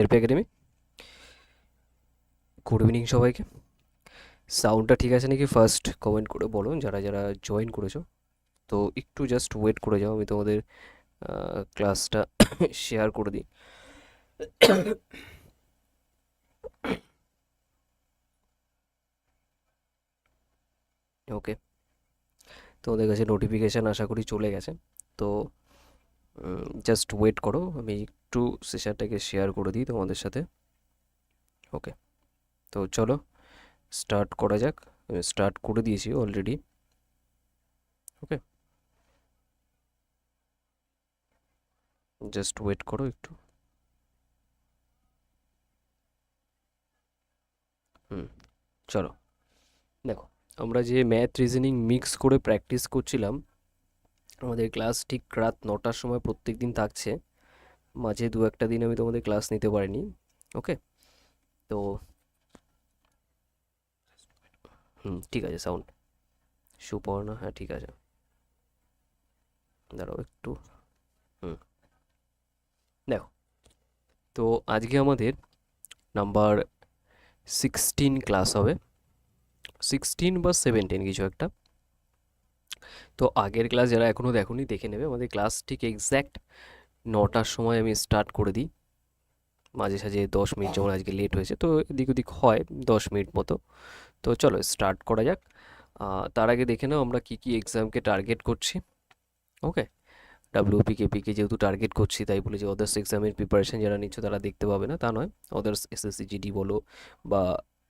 Therapy academy good evening সবাইকে। সাউন্ডটা ঠিক আছে নাকি? ফার্স্ট কমেন্ট করে বলো যারা যারা জয়েন করেছ। তো একটু জাস্ট ওয়েট করে যাও, আমি তোমাদের ক্লাসটা শেয়ার করে দিই। ওকে তোমাদের কাছে নোটিফিকেশান আশা করি চলে গেছে। তো জাস্ট ওয়েট করো। আমি একটু সেশনটাকে শেয়ার করে দিই তোমাদের সাথে। ওকে তো চলো স্টার্ট করা যাক। আমি স্টার্ট করে দিয়েছি অলরেডি ওকে জাস্ট ওয়েট করো একটু। হুম, চলো। দেখো, আমরা যে ম্যাথ রিজনিং মিক্স করে প্র্যাকটিস করছিলাম আমাদের ক্লাস ঠিক রাত নটার সময় প্রত্যেক দিন থাকছে। মাঝে দু একটা দিন আমি তোমাদের ক্লাস নিতে পারিনি, ওকে? তো হুম, ঠিক আছে, সাউন্ড। সুপর্ণা হ্যাঁ ঠিক আছে। দাঁড়াও একটু। হুম। দেখো, তো আজকে আমাদের নাম্বার সিক্সটিন ক্লাস হবে। সিক্সটিন বা সেভেন্টিন কিছু একটা। তো আগের ক্লাস যারা এখনও দেখোনি, দেখে নেবে। আমাদের ক্লাস ঠিক এক্স্যাক্ট নটার সময় আমি স্টার্ট করে দিই। মাঝে সাঝে দশ মিনিট যেমন আজকে লেট হয়েছে, তো এদিক ওদিক হয় দশ মিনিট মতো। তো চলো স্টার্ট করা যাক। তার আগে দেখে নাও আমরা কী কী এক্সামকে টার্গেট করছি। ওকে ডাব্লিউপি কেপিকে যেহেতু টার্গেট করছি, তাই বলে যে অদার্স এক্সামের প্রিপারেশান যারা নিচ্ছ তারা দেখতে পাবে না, তা নয়। আদার্স এসএসসি জিডি বলো বা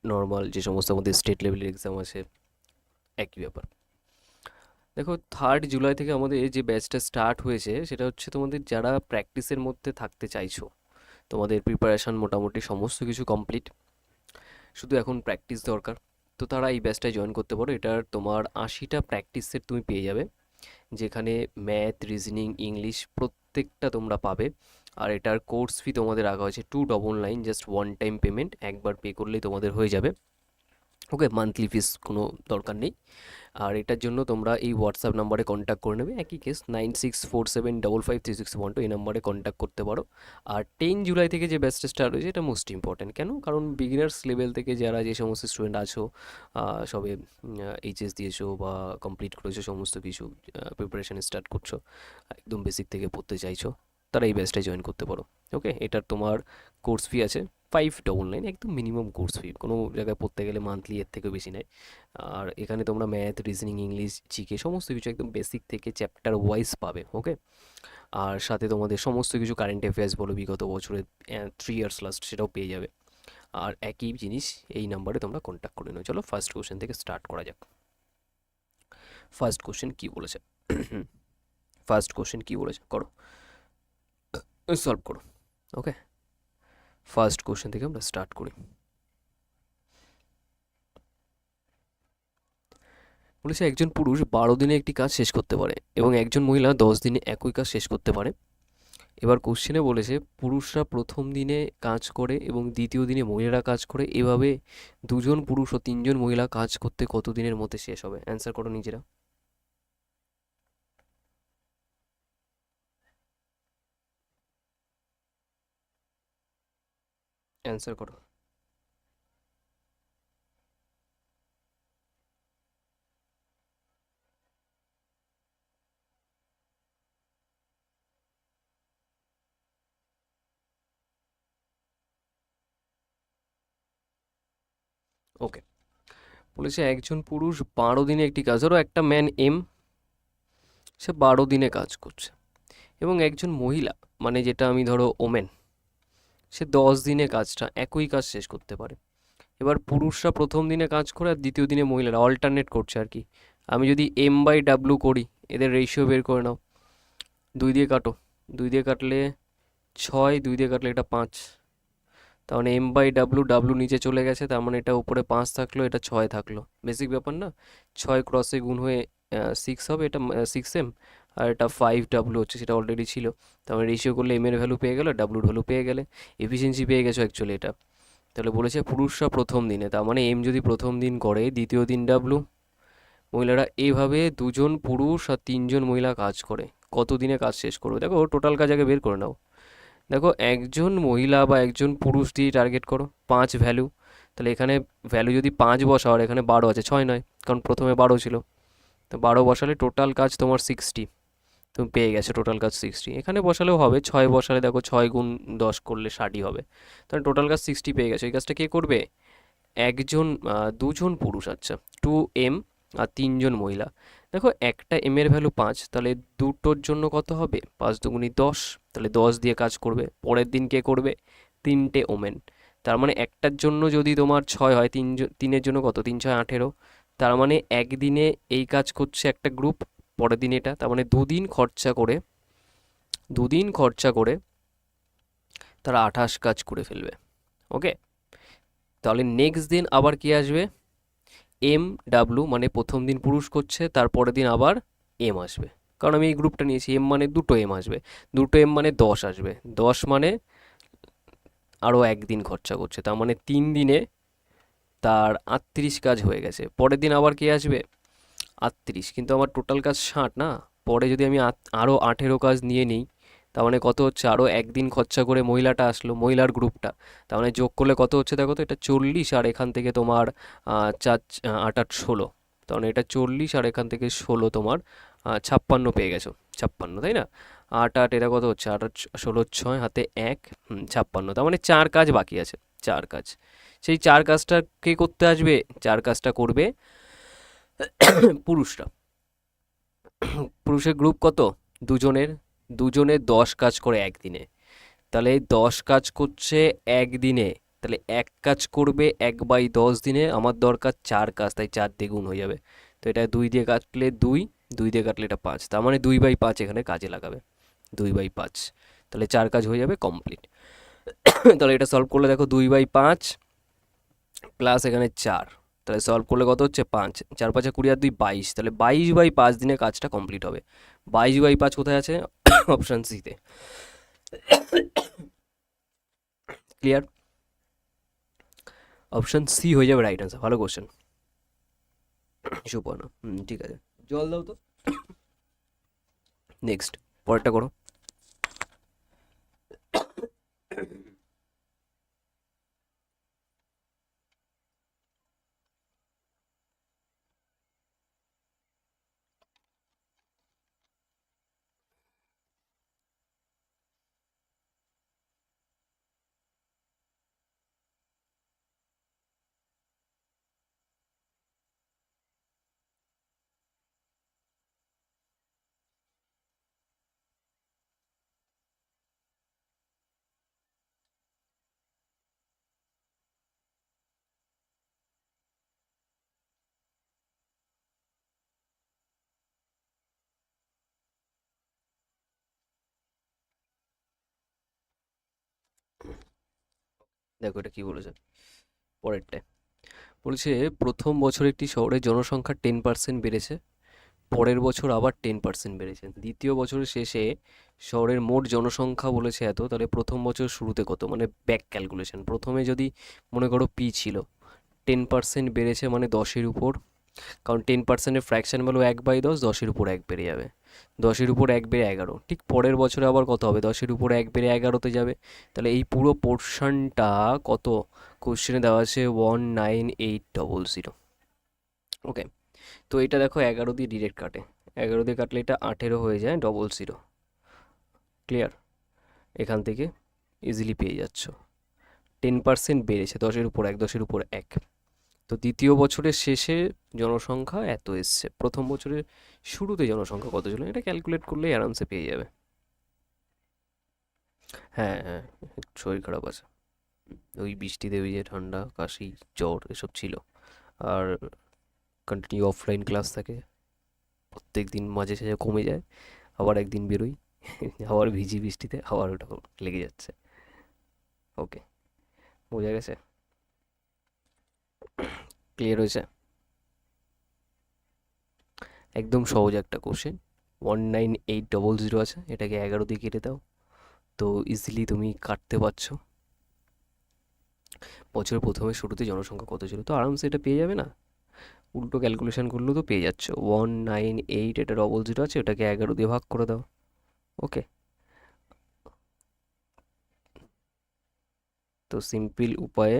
নর্মাল যে সমস্ত আমাদের স্টেট লেভেলের এক্সাম আছে, একই ব্যাপার। দেখো থার্ড জুলাই থেকে আমাদের যে ব্যাচটা স্টার্ট হয়েছে, সেটা হচ্ছে তোমাদের যারা প্র্যাকটিসের মধ্যে থাকতে চাইছো, তোমাদের প্রিপারেশান মোটামুটি সমস্ত কিছু কমপ্লিট শুধু এখন প্র্যাকটিস দরকার। তো তারা এই ব্যাচটায় জয়েন করতে পারো। এটার তোমার আশিটা প্র্যাকটিস সেট তুমি পেয়ে যাবে, যেখানে ম্যাথ রিজনিং ইংলিশ প্রত্যেকটা তোমরা পাবে। আর এটার কোর্স ফি তোমাদের রাখা হয়েছে two double nine just one time payment একবার পে করলেই তোমাদের হয়ে যাবে। ওকে মান্থলি ফিস কোনো দরকার নেই। আর এটার জন্য তোমরা এই হোয়াটসঅ্যাপ নাম্বারে কন্ট্যাক্ট করে নেবে। একই case nine six four seven double five three six one two এই নাম্বারে কন্ট্যাক্ট করতে পারো। আর টেন জুলাই থেকে যে ব্যাচটা স্টার্ট হয়েছে, এটা মোস্ট ইম্পর্ট্যান্ট কেন? কারণ বিগিনার্স লেভেল থেকে যারা যে সমস্ত স্টুডেন্ট আছো সবে এইচএস দিয়েছ বা কমপ্লিট করেছ সমস্ত কিছু প্রিপারেশন স্টার্ট করছ, একদম বেসিক থেকে পড়তে চাইছো, তারা এই ব্যাচটায় জয়েন করতে পারো। ওকে এটার তোমার কোর্স ফি আছে। ফাইভ ডবল নাইন একদম মিনিমাম কোর্স ফি কোনো জায়গায় পড়তে গেলে মান্থলি এর থেকেও বেশি নেয়। আর এখানে তোমরা ম্যাথ রিজনিং ইংলিশ জিকে সমস্ত কিছু একদম বেসিক থেকে চ্যাপ্টার ওয়াইজ পাবে ওকে আর সাথে তোমাদের সমস্ত কিছু কারেন্ট অ্যাফেয়ার্স বলো, বিগত বছরের থ্রি ইয়ার্স লাস্ট সেটাও পেয়ে যাবে। আর একই জিনিস এই নাম্বারে তোমরা কন্ট্যাক্ট করে নাও। চলো ফার্স্ট কোশ্চেন থেকে স্টার্ট করা যাক। ফার্স্ট কোশ্চেন কী বলেছে? ফার্স্ট কোশ্চেন কী বলেছে? করো। সলভ করো ওকে ফার্স্ট কোশ্চেন থেকে আমরা স্টার্ট করি। বলেছে, একজন পুরুষ বারো দিনে একটি কাজ শেষ করতে পারে এবং একজন মহিলা দশ দিনে একই কাজ শেষ করতে পারে। এবার কোশ্চেনে বলেছে, পুরুষরা প্রথম দিনে কাজ করে এবং দ্বিতীয় দিনে মহিলারা কাজ করে। এভাবে দুজন পুরুষ ও তিনজন মহিলা কাজ করতে কত দিনের মধ্যে শেষ হবে? অ্যান্সার করো নিজেরা। অ্যান্সার করো। ওকে বলেছে একজন পুরুষ বারো দিনে একটি কাজ, ধরো একটা ম্যান এম সে বারো দিনে কাজ করছে। এবং একজন মহিলা মানে যেটা আমি ধরো ওমেন সে দশ দিনে কাজটা, একই কাজ শেষ করতে পারে। এবার পুরুষরা প্রথম দিনে কাজ করে আর দ্বিতীয় দিনে মহিলারা অল্টারনেট করছে আর কি। আমি যদি এম বাই ডাব্লু করি, এদের রেশিও বের করে নাও। দুই দিয়ে কাটো। দুই দিয়ে কাটলে ছয়, দুই দিয়ে কাটলে এটা পাঁচ। তার মানে এম বাই ডাব্লু ডাব্লু নিচে চলে গেছে, তার মানে এটা উপরে পাঁচ থাকল, এটা ছয় থাকল। বেসিক ব্যাপার না? ছয় ক্রসে গুণ হয়ে সিক্স হবে, এটা সিক্স এম আর এটা ফাইভ ডাব্লু হচ্ছে, সেটা অলরেডি ছিল। তার মানে রেশিও করলে এম এর ভ্যালু পেয়ে গেলো ডাব্লুর ভ্যালু পেয়ে গেলে এফিসিয়েন্সি পেয়ে গেছো অ্যাকচুয়ালি এটা। তাহলে বলেছে পুরুষরা প্রথম দিনে, তার মানে এম যদি প্রথম দিন করে, দ্বিতীয় দিন ডাব্লু মহিলারা এভাবে দুজন পুরুষ আর তিনজন মহিলা কাজ করে। কত দিনে কাজ শেষ করবে? দেখো টোটাল কাজ আগে বের করে নাও। দেখো, একজন মহিলা বা একজন পুরুষ দিয়ে টার্গেট করো, পাঁচ ভ্যালু তাহলে এখানে ভ্যালু যদি পাঁচ বসাও, আর এখানে বারো আছে, ছয় নয়, কারণ প্রথমে বারো ছিল। তো বারো বসালে টোটাল কাজ তোমার সিক্সটি তুমি পেয়ে গেছো টোটাল কাজ সিক্সটি এখানে বসালেও হবে, ছয় বসালে দেখো ছয় গুণ দশ করলে ষাটই হবে। তাহলে টোটাল কাজ সিক্সটি পেয়ে গেছো। এই কাজটা কে করবে? একজন দুজন পুরুষ আচ্ছা টু এম আর তিনজন মহিলা। দেখো একটা এম এর ভ্যালু পাঁচ, তাহলে দুটোর জন্য কত হবে? পাঁচ দুগুণি দশ, তাহলে দশ দিয়ে কাজ করবে। পরের দিন কে করবে? তিনটে ওমেন তার মানে একটার জন্য যদি তোমার ছয় হয় তিন তিনের জন্য কত? তিন, ছয়, আঠেরো। তার মানে একদিনে এই কাজ করছে একটা গ্রুপ পরের দিন এটা, তার মানে দুদিন খরচা করে, দুদিন খরচা করে তারা আঠাশ কাজ করে ফেলবে ওকে তাহলে নেক্সট দিন আবার কি আসবে? এম ডাব্লু মানে প্রথম দিন পুরুষ করছে তারপরের দিন আবার এম আসবে। কারণ আমি এই গ্রুপটা নিয়েছি এম মানে দুটো এম আসবে, দুটো এম মানে দশ আসবে। দশ মানে আরও একদিন খরচা করছে, তার মানে তিন দিনে তার আটত্রিশ কাজ হয়ে গেছে। পরের দিন আবার কে আসবে? আটত্রিশ, কিন্তু আমার টোটাল কাজ ষাট না? পরে যদি আমি আরও আঠেরো কাজ নিয়ে নিই, তার মানে কত হচ্ছে? আরও একদিন খরচা করে মহিলাটা আসলো, মহিলার গ্রুপটা। তার মানে যোগ করলে কত হচ্ছে দেখো তো? এটা চল্লিশ আর এখান থেকে তোমার চার, আট আট, ষোলো। তার মানে এটা চল্লিশ আর এখান থেকে ষোলো তোমার ছাপ্পান্ন পেয়ে গেছো। ছাপ্পান্ন, তাই না? আট আট, এটা কত হচ্ছে? আট আট, ষোলো, ছয়, হাতে এক ছাপ্পান্ন। তার মানে চার কাজ বাকি আছে, চার কাজ। সেই চার কাজটা কে করতে আসবে? চার কাজটা করবে পুরুষরা। পুরুষের গ্রুপ কত? দুজনের, দুজনে দশ কাজ করে একদিনে। তাহলে দশ কাজ করছে একদিনে। তাহলে এক কাজ করবে এক বাই দশ দিনে, আমার দরকার চার কাজ, তাই চার দিয়ে গুণ হয়ে যাবে। তো এটা দুই দিয়ে কাটলে দুই দুই দিয়ে কাটলে এটা পাঁচ। তার মানে দুই বাই পাঁচ এখানে কাজে লাগাবে। দুই বাই পাঁচ। তাহলে চার কাজ হয়ে যাবে কমপ্লিট তাহলে এটা সলভ করলে দেখো দুই বাই পাঁচ প্লাস এখানে চার। তাহলে সলভ করলে কত হচ্ছে পাঁচ? চার পাঁচে কুড়ি আর দুই বাইশ। তাহলে বাইশ বাই পাঁচ দিনে কাজটা কমপ্লিট হবে। বাইশ বাই পাঁচ কোথায় আছে? অপশান সিতে ক্লিয়ার অপশান সি হয়ে যাবে রাইট আনসার ভালো কোশ্চেন সুপর্ণ হুম, ঠিক আছে। জল দাও তো। নেক্সট পরেরটা করো। দেখো এটা কি বলেছে। পরেরটায় বলছে প্রথম বছর একটি শহরের জনসংখ্যা টেন পার্সেন্ট বেড়েছে, পরের বছর আবার টেন পার্সেন্ট বেড়েছে। দ্বিতীয় বছরের শেষে শহরের মোট জনসংখ্যা বলেছে এত, তাহলে প্রথম বছর শুরুতে কত? মানে ব্যাক ক্যালকুলেশন প্রথমে যদি মনে করো পি ছিল টেন পার্সেন্ট বেড়েছে মানে দশের উপর, কারণ টেন পার্সেন্টের ফ্র্যাকশন ভ্যালু এক বাই দশ, দশের উপর এক বেড়ে যাবে। দশের উপর এক বেড়ে এগারো। ঠিক পরের বছরে আবার কত হবে? দশের উপর এক বেড়ে এগারোতে যাবে। তাহলে এই পুরো পোর্শনটা কত? কোশ্চেনে দেওয়া আছে one nine eight double zero okay তো এটা দেখো এগারো দিয়ে ডিরেক্ট কাটে। এগারো দিয়ে কাটলে এটা আঠেরো হয়ে যায় ডবল জিরো ক্লিয়ার এখান থেকে ইজিলি পেয়ে যাচ্ছ। টেন পার্সেন্ট বেড়েছে দশের উপর এক, দশের উপর এক। তো দ্বিতীয় বছরের শেষে জনসংখ্যা এত এসছে। প্রথম বছরের শুরুতে জনসংখ্যা কত ছিল? এটা ক্যালকুলেট করলে আরামসে পেয়ে যাবে। হ্যাঁ হ্যাঁ শরীর খারাপ আছে। ওই বৃষ্টিতে, ওই যে ঠান্ডা, কাশি, জ্বর এসব ছিল। আর কন্টিনিউ অফলাইন ক্লাস থাকে। প্রত্যেক দিন মাঝে সাঝে কমে যায়। আবার একদিন বেরোই। আবার ভিজি বৃষ্টিতে, আবার ওটা লেগে যাচ্ছে। ওকে বোঝা গেছে? ক্লিয়ার হয়েছে। একদম সহজ একটা question one nine eight double zero আছে, এটাকে এগারো দিয়ে কেটে দাও। তো ইজিলি তুমি কাটতে পারছ। বছরের প্রথমে শুরুতে জনসংখ্যা কত ছিল? তো আরামসে এটা পেয়ে যাবে না? উল্টো ক্যালকুলেশন করলেও তো পেয়ে যাচ্ছ। ওয়ান নাইন এইট এটা ডবল জিরো আছে ওটাকে এগারো দিয়ে ভাগ করে দাও। ওকে তো সিম্পল উপায়ে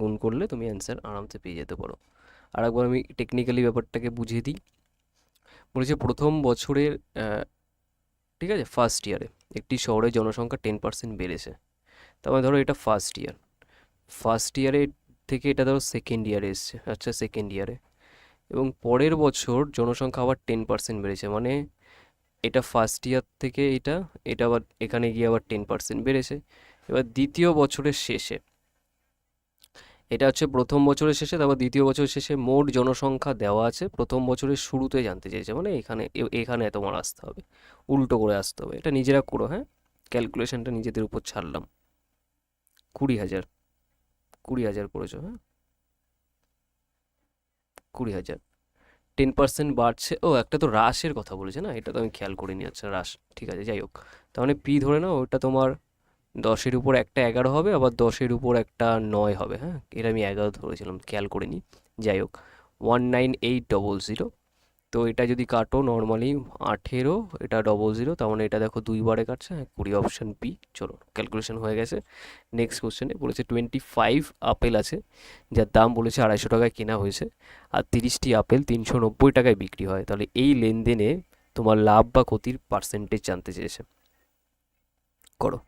গুণ করলে তুমি অ্যান্সার আরামসে পেয়ে যেতে পারো। আর একবার আমি টেকনিক্যালি ব্যাপারটাকে বুঝিয়ে দিই। বলেছে প্রথম বছরের ঠিক আছে ফার্স্ট ইয়ারে একটি শহরে জনসংখ্যা টেন পার্সেন্ট বেড়েছে। তার মানে ধরো এটা ফার্স্ট ইয়ার ফার্স্ট ইয়ারে থেকে এটা ধরো সেকেন্ড ইয়ারে এসছে আচ্ছা সেকেন্ড ইয়ারে এবং পরের বছর জনসংখ্যা আবার টেন পার্সেন্ট বেড়েছে। মানে এটা ফার্স্ট ইয়ার থেকে এটা এটা আবার এখানে গিয়ে আবার টেন পার্সেন্ট বেড়েছে। এবার দ্বিতীয় বছরের শেষে এটা হচ্ছে প্রথম বছরের শেষে, তারপর দ্বিতীয় বছরের শেষে মোট জনসংখ্যা দেওয়া আছে। প্রথম বছরের শুরুতে জানতে চেয়েছে মানে এখানে এখানে তোমার আসতে হবে। উল্টো করে আসতে হবে। এটা নিজেরা করো হ্যাঁ? ক্যালকুলেশনটা নিজেদের উপর ছাড়লাম। কুড়ি হাজার। কুড়ি হাজার করেছ হ্যাঁ? কুড়ি হাজার। টেন পার্সেন্ট বাড়ছে। ও, একটা তো হ্রাসের কথা বলেছে না? এটা তো আমি খেয়াল করিনি। আচ্ছা হ্রাস। ঠিক আছে, যাই হোক। তার মানে পি ধরে নাও, ওটা তোমার দশের উপর একটা এগারো হবে, আবার দশের উপর একটা নয় হবে হ্যাঁ? এটা আমি এগারো ধরেছিলাম, খেয়াল করিনি। যাই হোক one nine eight double zero তো এটা যদি কাটো নর্মালি আঠেরো, এটা ডবল জিরো তার মানে এটা দেখো দুইবারে কাটছে হ্যাঁ কুড়ি অপশান পি চলো ক্যালকুলেশন হয়ে গেছে। নেক্সট কোশ্চেনে বলেছে টোয়েন্টি ফাইভ আপেল আছে, যার দাম বলেছে আড়াইশো টাকায় কেনা হয়েছে, আর তিরিশটি আপেল তিনশো নব্বই টাকায় বিক্রি হয়। তাহলে এই লেনদেনে তোমার লাভ বা ক্ষতির পার্সেন্টেজ জানতে চেয়েছে। করো।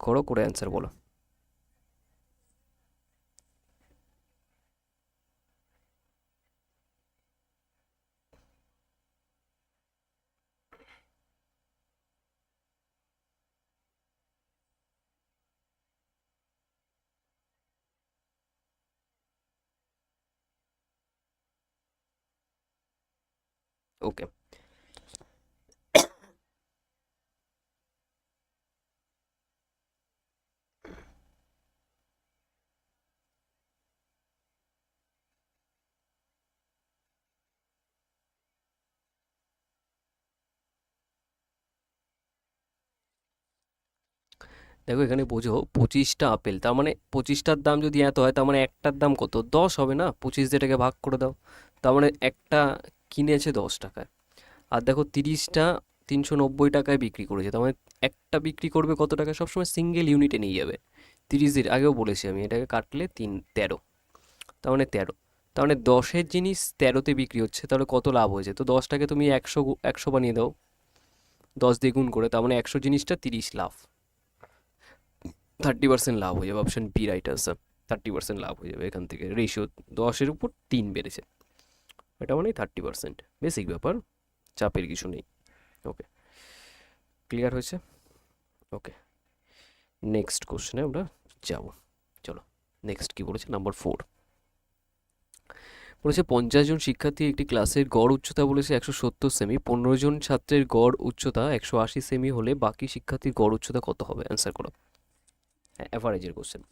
করো করে অ্যান্সার বলো ওকে দেখো এখানে বোঝো পঁচিশটা আপেল, তার মানে পঁচিশটার দাম যদি এত হয়, তার মানে একটার দাম কত? দশ হবে না? পঁচিশ দিয়ে ভাগ করে দাও। তার মানে একটা কিনেছে দশ টাকায়। আর দেখো তিরিশটা তিনশো নব্বই টাকায় বিক্রি করেছে। তার মানে একটা বিক্রি করবে কত টাকা সবসময় সিঙ্গেল ইউনিটে নিয়ে যাবে। তিরিশ দিন, আগেও বলেছি আমি, এটাকে কাটলে তিন, তেরো। তার মানে তেরো। তার মানে দশের জিনিস তেরোতে বিক্রি হচ্ছে, তাহলে কত লাভ হয়েছে? তো দশটাকে তুমি একশো একশো বানিয়ে দাও। দশ দিয়ে গুণ করে, তার মানে একশো জিনিসটা তিরিশ লাভ। থার্টি পার্সেন্ট লাভ হয়ে যাবে option B right answer thirty percent লাভ হয়ে যাবে এখান থেকে। রেশিও দশের উপর তিন বেড়েছে। এটা মানে থার্টি পার্সেন্ট বেসিক ব্যাপার, চাপের কিছু নেই। ওকে ক্লিয়ার হয়েছে? ওকে নেক্সট কোশ্চেনে আমরা যাব। চলো নেক্সট কি বলেছে? নাম্বার ফোর বলেছে, পঞ্চাশ জন শিক্ষার্থী একটি ক্লাসের গড় উচ্চতা বলেছে একশো সত্তর সেমি পনেরো জন ছাত্রের গড় উচ্চতা একশো আশি সেমি হলে বাকি শিক্ষার্থীর গড় উচ্চতা কত হবে? অ্যান্সার করো। অ্যাভারেজের কোশ্চেন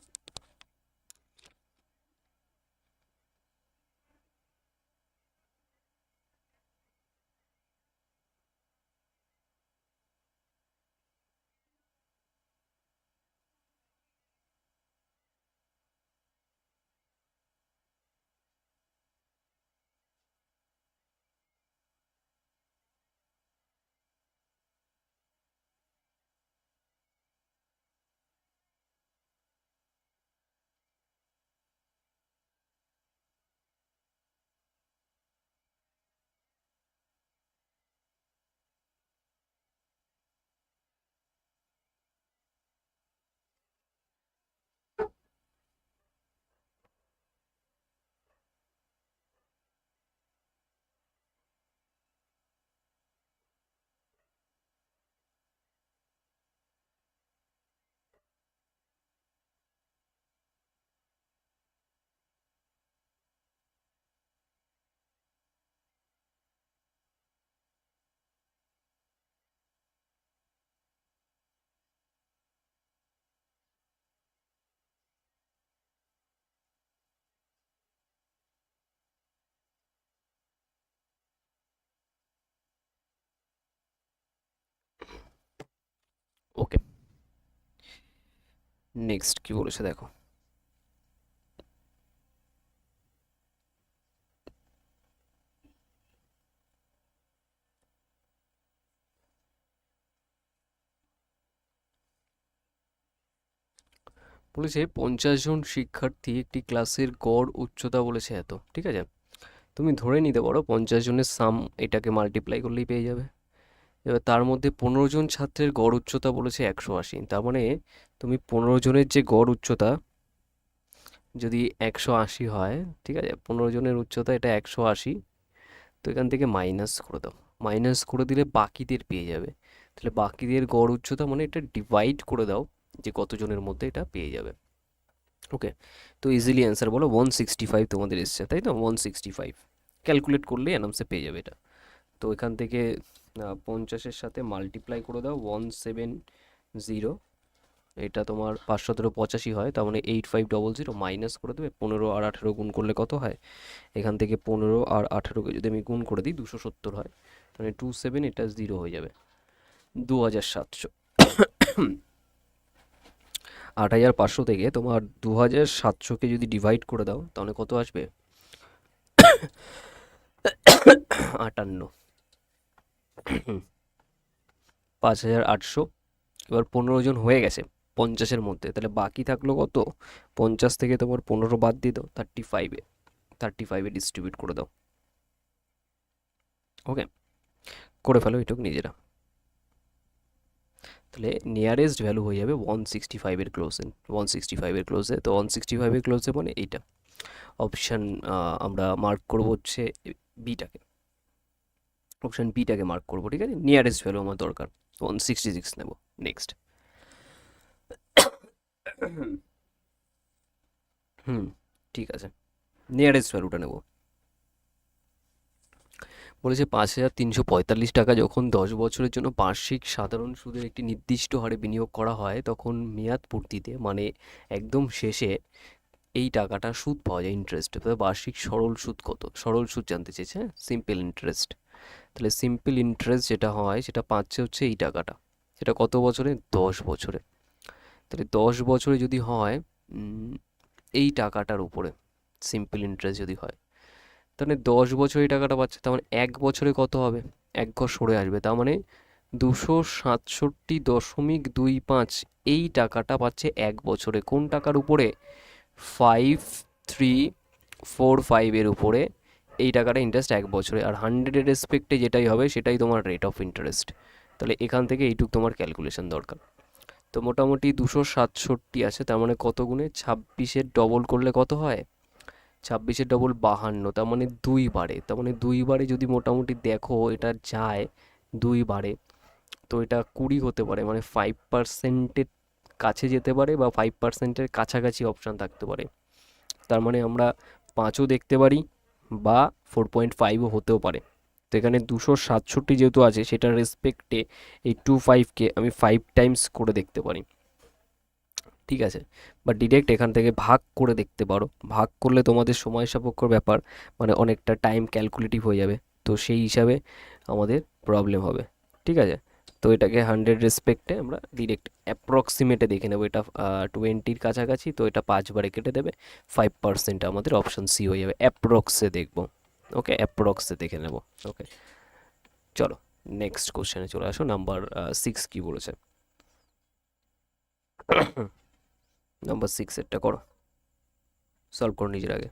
নেক্সট কি বলেছে দেখো। বলেছে, পঞ্চাশ জন শিক্ষার্থী একটি ক্লাসের গড় উচ্চতা বলেছে এত, ঠিক আছে? তুমি ধরে নিতে পারো, পঞ্চাশ জনের সাম এটাকে মাল্টিপ্লাই করলেই পেয়ে যাবে। এবার তার মধ্যে পনেরো জন ছাত্রের গড় উচ্চতা বলেছে একশো আশি। তার মানে তুমি পনেরো জনের যে গড় উচ্চতা, যদি একশো আশি হয়, ঠিক আছে, পনেরো জনের উচ্চতা এটা একশো আশি, তো এখান থেকে মাইনাস করে দাও। মাইনাস করে দিলে বাকিদের পেয়ে যাবে। তাহলে বাকিদের গড় উচ্চতা মানে এটা ডিভাইড করে দাও যে কতজনের মধ্যে এটা পেয়ে যাবে। ওকে তো ইজিলি অ্যান্সার বলো ওয়ান সিক্সটি ফাইভ তোমাদের এসছে, তাই তো ওয়ান সিক্সটি ফাইভ ক্যালকুলেট করলে আরামসে পেয়ে যাবে এটা। তো এখান থেকে পঞ্চাশের সাথে মাল্টিপ্লাই করে দাও ওয়ান সেভেন জিরো এটা তোমার পাঁচ সতেরো পঁচাশি হয়, তার মানে eight five double zero minus করে দেবে, পনেরো আর আঠেরো গুণ করলে কত হয়? এখান থেকে পনেরো আর আঠেরোকে যদি আমি গুণ করে দিই, দুশো সত্তর হয়। মানে টু সেভেন এটা জিরো হয়ে যাবে দু হাজার সাতশো। আট হাজার পাঁচশো থেকে তোমার দু হাজার সাতশোকে যদি ডিভাইড করে দাও, তাহলে কত আসবে? আটান্ন। পাঁচ হাজার আটশো। এবার পনেরো জন হয়ে গেছে পঞ্চাশের মধ্যে। তাহলে বাকি থাকল কত? পঞ্চাশ থেকে তোমার পনেরো বাদ দিয়ে দাও থার্টি ফাইভে থার্টি ফাইভে ডিস্ট্রিবিউট করে দাও। ওকে করে ফেলো এটুকু নিজেরা। তাহলে নিয়ারেস্ট ভ্যালু হয়ে যাবে ওয়ান সিক্সটি ফাইভের ক্লোজে ওয়ান সিক্সটি ফাইভের ক্লোজে তো ওয়ান সিক্সটি ফাইভের ক্লোজে মানে এইটা। অপশান আমরা মার্ক করব হচ্ছে বিটাকে অপশান বিটাকে মার্ক করব, ঠিক আছে? নিয়ারেস্ট ভ্যালু আমার দরকার ওয়ান সিক্সটি সিক্স নেব নেক্সট হুম, ঠিক আছে। নিয়ারেস্ট ভ্যালুটা নেব। বলেছে পাঁচ হাজার তিনশো পঁয়তাল্লিশ টাকা যখন দশ বছরের জন্য বার্ষিক সাধারণ সুদের একটি নির্দিষ্ট হারে বিনিয়োগ করা হয়, তখন মেয়াদ পূর্তিতে মানে একদম শেষে, এই টাকাটা সুদ পাওয়া যায় ইন্টারেস্ট বার্ষিক সরল সুদ কত? সরল সুদ জানতে চেয়েছে হ্যাঁ? সিম্পল ইন্টারেস্ট তাহলে সিম্পল ইন্টারেস্ট যেটা হয়, সেটা পাচ্ছে হচ্ছে এই টাকাটা। সেটা কত বছরে? দশ বছরে। তাহলে দশ বছরে যদি হয় এই টাকাটার উপরে সিম্পল ইন্টারেস্ট যদি হয়, তাহলে দশ বছর এই টাকাটা পাচ্ছে, তার মানে এক বছরে কত হবে? এক ঘর সরে আসবে। তার মানে দুশো সাতষট্টি দশমিক দুই পাঁচ এই টাকাটা পাচ্ছে এক বছরে। কোন টাকার উপরে? ফাইভ থ্রি ফোর ফাইভের উপরে এই টাকাটা ইন্টারেস্ট এক বছরে। আর হান্ড্রেডের রেসপেক্টে যেটাই হবে, সেটাই তোমার রেট অফ ইন্টারেস্ট তাহলে এখান থেকে এইটুক তোমার ক্যালকুলেশন দরকার। তো মোটামুটি দুশো সাতষট্টি আছে, তার মানে কত গুণে? ছাব্বিশের ডবল করলে কত হয়? ছাব্বিশের ডবল বাহান্ন, তার মানে দুই বারে। তার মানে দুই বারে যদি মোটামুটি দেখো, এটা যায় দুই বারে। তো এটা কুড়ি হতে পারে মানে ফাইভ পার্সেন্টের কাছে যেতে পারে বা ফাইভ পার্সেন্টের কাছাকাছি অপশান থাকতে পারে। তার মানে আমরা পাঁচও দেখতে পারি। বা ফোর পয়েন্ট ফাইভও হতেও পারে। তো এখানে দুশো সাতষট্টি যেহেতু আছে, সেটার রেসপেক্টে এই টু ফাইভকে আমি ফাইভ টাইমস করে দেখতে পারি। ঠিক আছে? বা ডিরেক্ট এখান থেকে ভাগ করে দেখতে পারো। ভাগ করলে তোমাদের সময় সাপেক্ষর ব্যাপার মানে অনেকটা টাইম ক্যালকুলেটিভ হয়ে যাবে। তো সেই হিসাবে আমাদের প্রবলেম হবে। ঠিক আছে? তো এটাকে হান্ড্রেড রেসপেক্টে আমরা ডিরেক্ট অ্যাপ্রক্সিমেটে দেখে নেব। এটা টোয়েন্টির কাছাকাছি, তো এটা পাঁচবারে কেটে দেবে। ফাইভ পার্সেন্ট আমাদের অপশান সি হয়ে যাবে। অ্যাপ্রক্সে দেখব। ওকে অ্যাপ্রক্সে দেখে নেব। ওকে চলো নেক্সট কোশ্চেনে চলে আসো। নাম্বার সিক্স কি বলেছে? নাম্বার সিক্স এরটা করো। সলভ করো নিজের আগে।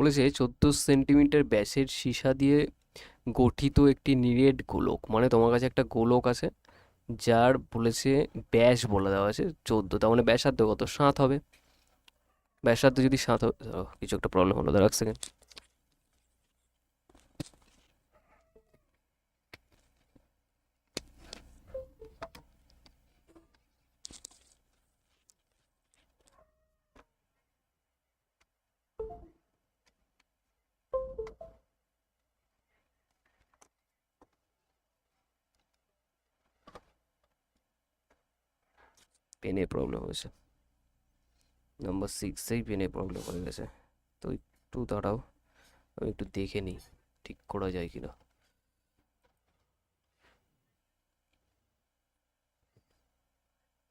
বলেছে, চোদ্দ সেন্টিমিটার ব্যাসের সীসা দিয়ে গঠিত একটি নিরেট গোলক। মানে তোমার কাছে একটা গোলক আছে, যার বলেছে ব্যাস বলে দেওয়া আছে, চোদ্দ। তার মানে ব্যাসার্ধ কত? সাঁত হবে। ব্যাসার্ধ যদি সাত হবে কিছু একটা প্রবলেম হলো দাঁড়া সেকেন্ড পেনে প্রবলেম হয়েছে। নাম্বার সিক্সেই পেনে প্রবলেম হয়ে গেছে। তো একটু দাঁড়াও, আমি একটু দেখে নিই, ঠিক করা যায় কিনা।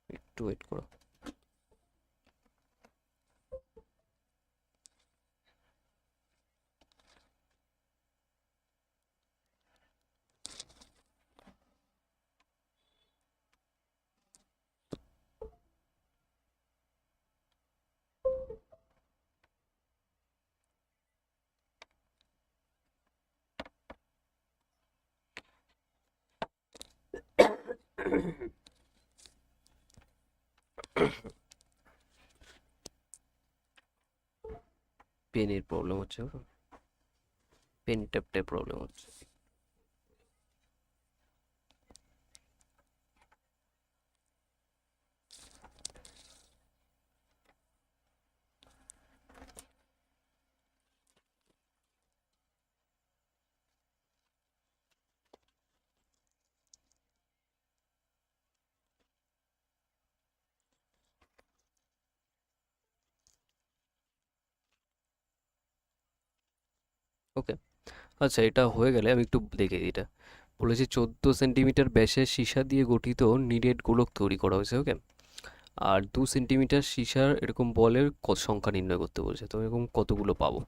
একটু ওয়েট করো। পেনের প্রবলেম হচ্ছে পেন ট্যাপটায় প্রবলেম হচ্ছে। ওকে আচ্ছা এটা হয়ে গেলে আমি একটু দেখে এটা। বলেছে চোদ্দ সেন্টিমিটার ব্যাসের সীসা দিয়ে গঠিত নিরেট গোলক তৈরি করা হয়েছে ওকে আর দু সেন্টিমিটার সীসার এরকম বলের সংখ্যা নির্ণয় করতে বলছে। তো এরকম কতগুলো পাবো?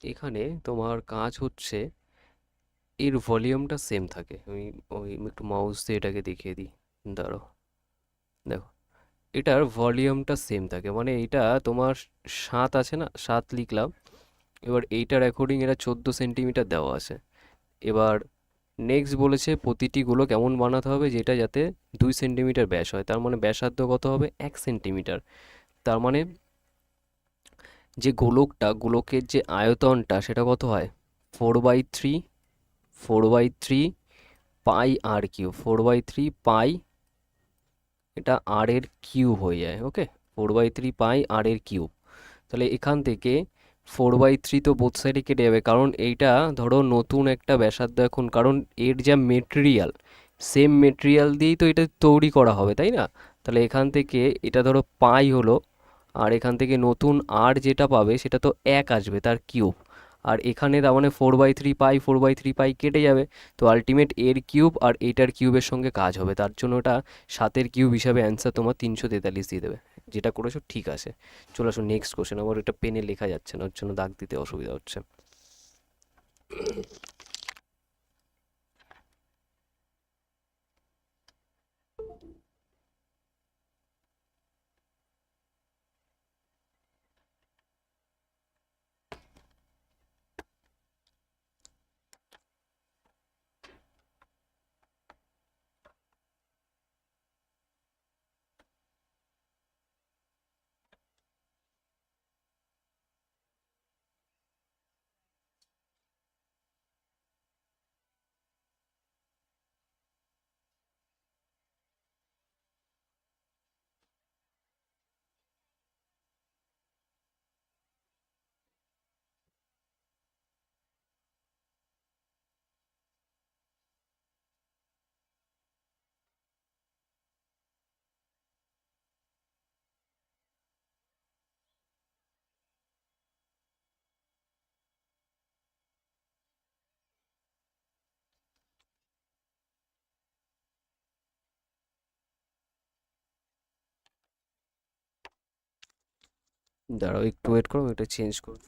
এখানে তোমার কাজ হচ্ছে এর ভলিউমটা সেম থাকে। আমি ওই একটু মাউস দিয়ে এটাকে দেখিয়ে দিই। দাঁড়াও। দেখো। এটার ভলিউমটা সেম থাকে। মানে এটা তোমার সাত আছে না? সাত লিখলাম। এবার এইটার অ্যাকর্ডিং এটা চোদ্দ সেন্টিমিটার দেওয়া আছে। এবার নেক্সট বলেছে প্রতিটিগুলো কেমন বানাতে হবে যেটা যাতে দুই সেন্টিমিটার ব্যাস হয়। তার মানে ব্যাসার্ধ কত হবে? এক সেন্টিমিটার তার মানে যে গোলকটা, গোলকের যে আয়তনটা, সেটা কত হয়? Four by three four by three pi r cube four by three pi এটা আর এর কিউব হয়ে যায়, okay? Four by three pi r এর কিউব। তাহলে এখান থেকে ফোর বাই থ্রি তো বোথ সাইডে কেটে যাবে, কারণ এইটা ধরো নতুন একটা ব্যাসার্ধ এখন, কারণ এর যা মেটেরিয়াল সেম মেটেরিয়াল দিয়েই তো এটা তৈরি করা হবে, তাই না? তাহলে এখান থেকে এটা ধরো পাই হলো, আর এখান থেকে নতুন আর যেটা পাবে সেটা তো এক আসবে, তার কিউব। আর এখানে তার মানে four by three pi four by three pi কেটে যাবে। তো আলটিমেট এর কিউব আর এটার কিউবের সঙ্গে কাজ হবে। তার জন্য ওটা সাতের কিউব হিসাবে অ্যান্সার তোমার তিনশো তেতাল্লিশ দিয়ে দেবে। যেটা করেছ ঠিক আছে। চলে আসো নেক্সট কোশ্চেন আবার এটা পেনে লেখা যাচ্ছে না, ওর জন্য দাগ দিতে অসুবিধা হচ্ছে। দাঁড়াও একটু ওয়েট করো এটা চেঞ্জ করব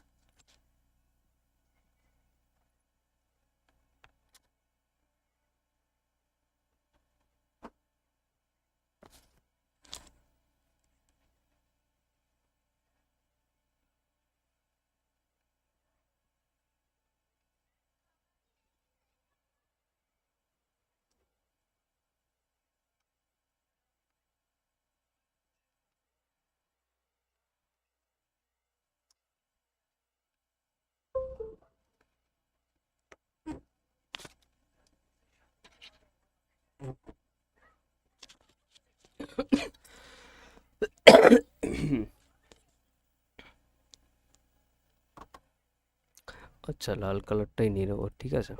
আচ্ছা লাল কালারটাই নিয়ে নেব ঠিক আছে?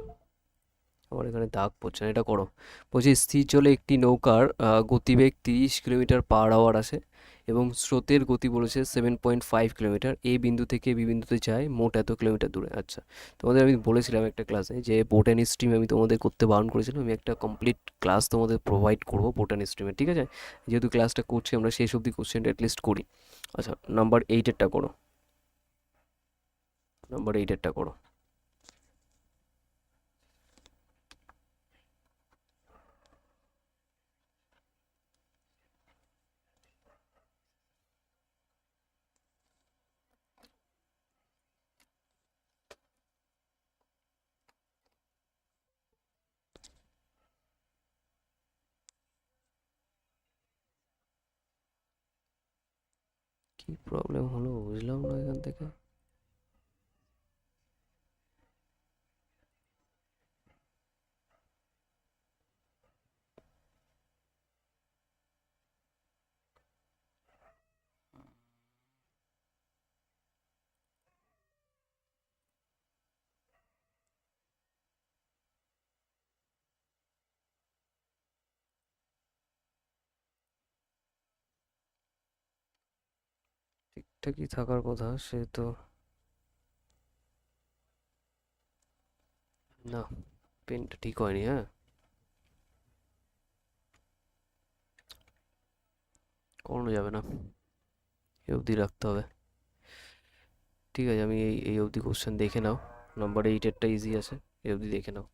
আমার এখানে দাগ পড়ছে না, এটা করো বলছি, স্থির জলে একটি নৌকার গতিবেগ তিরিশ কিলোমিটার পার আওয়ার আছে এবং স্রোতের গতি বলেছে সেভেন পয়েন্ট ফাইভ কিলোমিটার এই বিন্দু থেকে বি বিন্দুতে যায় মোট এত কিলোমিটার দূরে। আচ্ছা তোমাদের আমি বলেছিলাম একটা ক্লাসে যে বোটানি স্ট্রিম আমি তোমাদের করতে বারণ করেছিলাম, আমি একটা কমপ্লিট ক্লাস তোমাদের প্রোভাইড করব বোটানি স্ট্রিমে ঠিক আছে? যেহেতু ক্লাসটা করছি, আমরা শেষ অবধি কোশ্চেনটা অ্যাটলিস্ট করি। আচ্ছা নাম্বার এইটেরটা করো। নাম্বার এইটেরটা করো। কি প্রবলেম হলো? বুঝলাম না এখান থেকে। ঠিকঠাকই থাকার কথা? সে তো না, পেনটা ঠিক হয়নি হ্যাঁ? করানো যাবে না, এই অবধি রাখতে হবে। ঠিক আছে, আমি এই এই অবধি কোশ্চেন দেখে নাও। নাম্বার এইটেরটা ইজি আছে, এই অবধি দেখে নাও।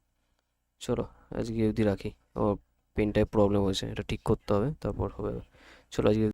চলো, আজকে এই অবধি রাখি। আমার পেনটায় প্রবলেম হয়েছে, এটা ঠিক করতে হবে, তারপর হবে। চলো, আজকে